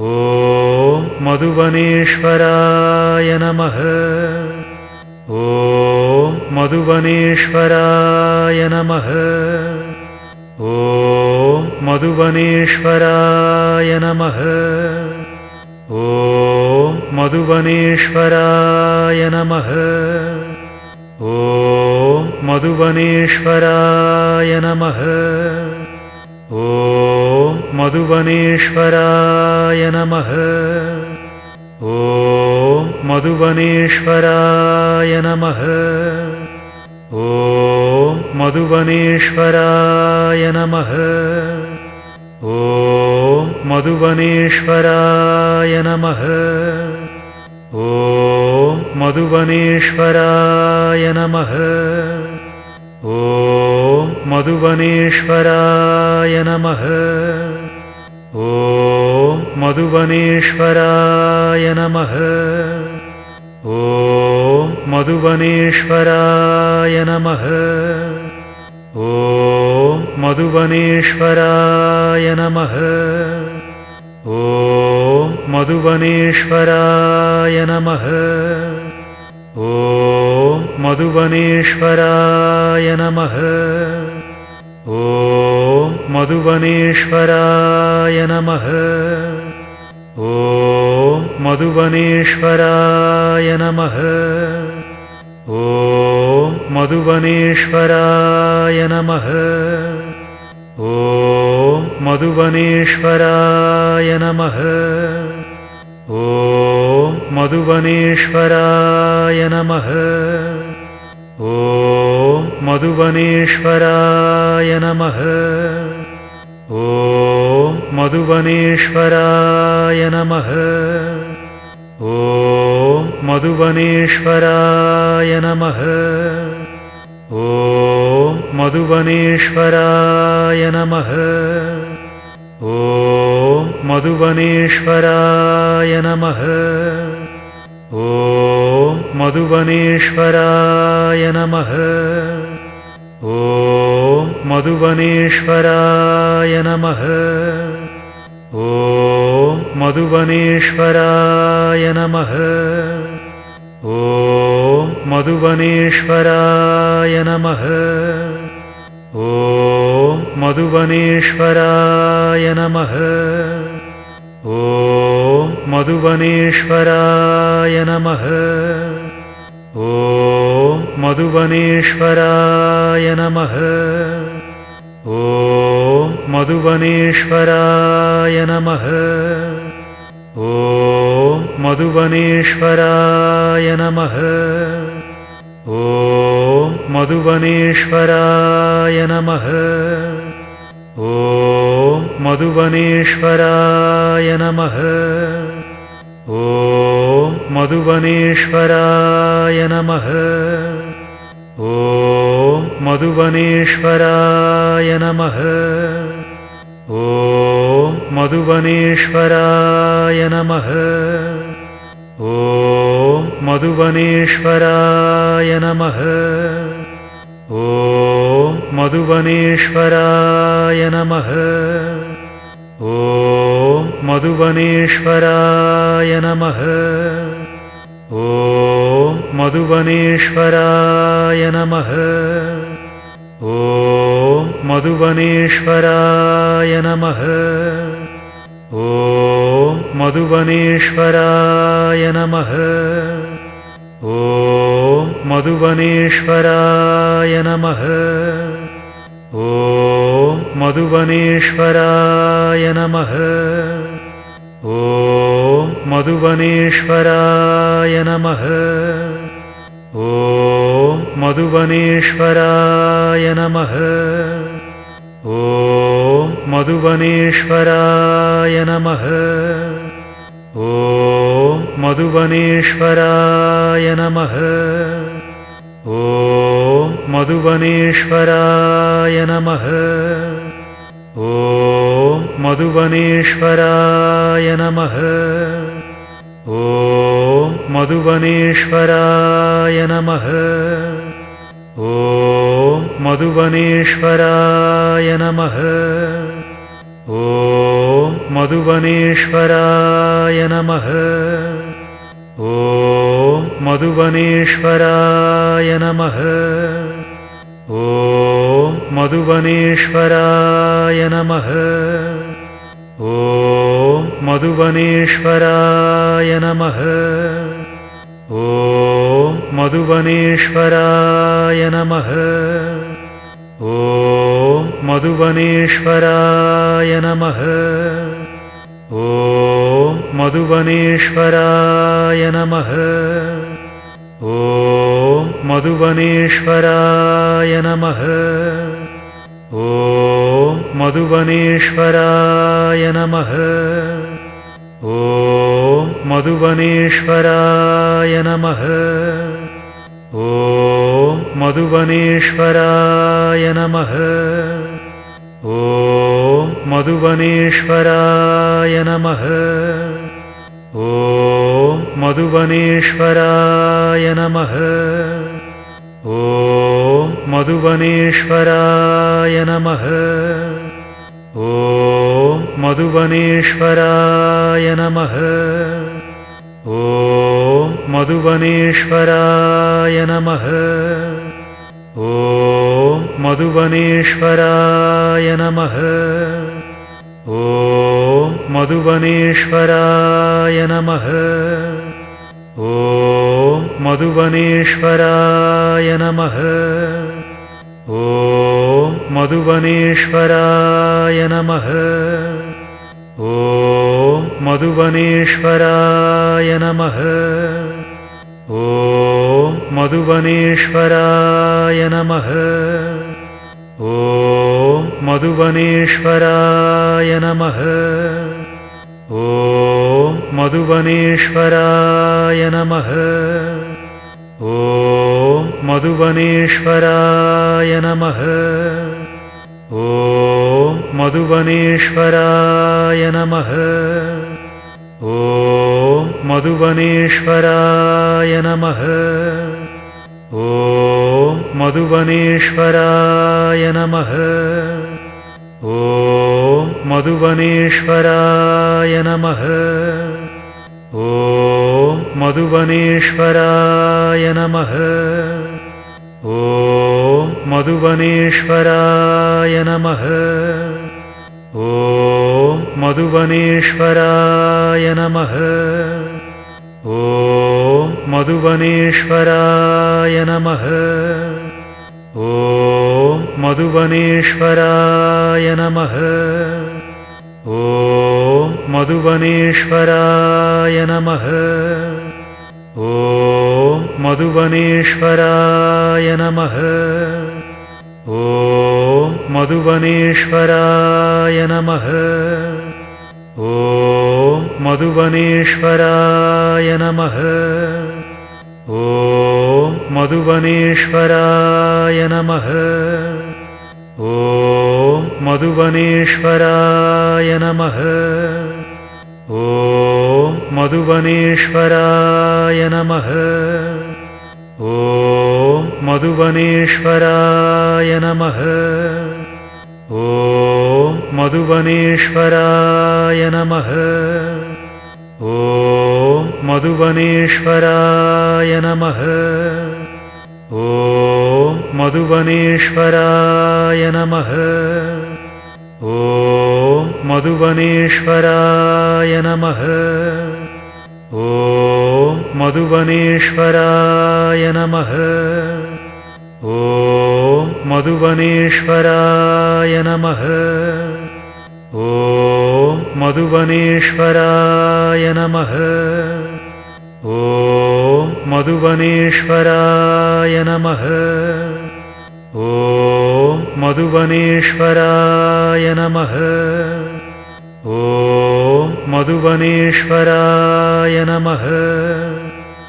ॐ मधुवनेश्वराय नमः। ॐ मधुवनेश्वराय नमः। ॐ मधुवनेश्वराय नमः। ॐ मधुवनेश्वराय नमः। ॐ मधुवनेश्वराय नमः। ॐ मधुवनेश्वराय नमः। ॐ मधुवनेश्वराय नमः। ॐ मधुवनेश्वराय नमः। ॐ मधुवनेश्वराय नमः। ॐ मधुवनेश्वराय नमः। ॐ मधुवनेश्वराय नमः ॐ मधुवनेश्वराय नमः। ॐ मधुवनेश्वराय नमः। ॐ मधुवनेश्वराय नमः। ॐ मधुवनेश्वराय नमः। ॐ मधुवनेश्वराय नमः। ॐ मधुवनेश्वराय नमः। ॐ मधुवनेश्वराय नमः। ॐ मधुवनेश्वराय नमः। ॐ मधुवनेश्वराय नमः। ॐ मधुवनेश्वराय नमः। ॐ मधुवनेश्वराय नमः मधुवनेश्वराय नमः। ॐ मधुवनेश्वराय नमः। ॐ मधुवनेश्वराय नमः। ॐ मधुवनेश्वराय नमः। ॐ मधुवनेश्वराय नमः। ॐ मधुवनेश्वराय नमः मधुवनेश्वराय नमः। ॐ मधुवनेश्वराय नमः। ॐ मधुवनेश्वराय नमः। ॐ मधुवनेश्वराय नमः। ॐ मधुवनेश्वराय नमः। ॐ मधुवनेश्वराय नमः ॐ मधुवनेश्वराय नमः। ॐ मधुवनेश्वराय नमः। ॐ मधुवनेश्वराय नमः। ॐ मधुवनेश्वराय नमः। ॐ मधुवनेश्वराय नमः। ॐ मधुवनेश्वराय नमः। ॐ मधुवनेश्वराय नमः। ॐ मधुवनेश्वराय नमः। ॐ मधुवनेश्वराय नमः। ॐ मधुवनेश्वराय नमः। ॐ मधुवनेश्वराय नमः ॐ मधुवनेश्वराय नमः। ॐ मधुवनेश्वराय नमः। ॐ मधुवनेश्वराय नमः। ॐ मधुवनेश्वराय नमः। ॐ मधुवनेश्वराय नमः। ॐ मधुवनेश्वराय नमः। ॐ मधुवनेश्वराय नमः। ॐ मधुवनेश्वराय नमः। ॐ मधुवनेश्वराय नमः। ॐ मधुवनेश्वराय नमः। ॐ मधुवनेश्वराय नमः मधुवनेश्वराय नमः। ॐ मधुवनेश्वराय नमः। ॐ मधुवनेश्वराय नमः। ॐ मधुवनेश्वराय नमः। ॐ मधुवनेश्वराय नमः। ॐ मधुवनेश्वराय नमः ॐ मधुवनेश्वराय नमः। ॐ मधुवनेश्वराय नमः। ॐ मधुवनेश्वराय नमः। ॐ मधुवनेश्वराय नमः। ॐ मधुवनेश्वराय नमः मधुवनेश्वराय नमः। ॐ मधुवनेश्वराय नमः। ॐ मधुवनेश्वराय नमः। ॐ मधुवनेश्वराय नमः। ॐ मधुवनेश्वराय नमः। ॐ मधुवनेश्वराय नमः मधुवनेश्वराय नमः। ॐ मधुवनेश्वराय नमः। ॐ मधुवनेश्वराय नमः। ॐ मधुवनेश्वराय नमः। ॐ मधुवनेश्वराय नमः। ॐ मधुवनेश्वराय नमः ॐ मधुवनेश्वराय नमः। ॐ मधुवनेश्वराय नमः। ॐ मधुवनेश्वराय नमः। ॐ मधुवनेश्वराय नमः। ॐ मधुवनेश्वराय नमः मधुवनेश्वराय नमः। ॐ मधुवनेश्वराय नमः। ॐ मधुवनेश्वराय नमः। ॐ मधुवनेश्वराय नमः। ॐ मधुवनेश्वराय नमः। ॐ मधुवनेश्वराय नमः ॐ मधुवनेश्वराय नमः। ॐ मधुवनेश्वराय नमः। ॐ मधुवनेश्वराय नमः। ॐ मधुवनेश्वराय नमः। ॐ मधुवनेश्वराय नमः। ॐ मधुवनेश्वराय नमः। ॐ मधुवनेश्वराय नमः। ॐ मधुवनेश्वराय नमः। ॐ मधुवनेश्वराय नमः। ॐ मधुवनेश्वराय नमः। ॐ मधुवनेश्वराय नमः मधुवनेश्वराय नमः। ॐ मधुवनेश्वराय नमः। ॐ मधुवनेश्वराय नमः। ॐ मधुवनेश्वराय नमः। ॐ मधुवनेश्वराय नमः। ॐ मधुवनेश्वराय but uh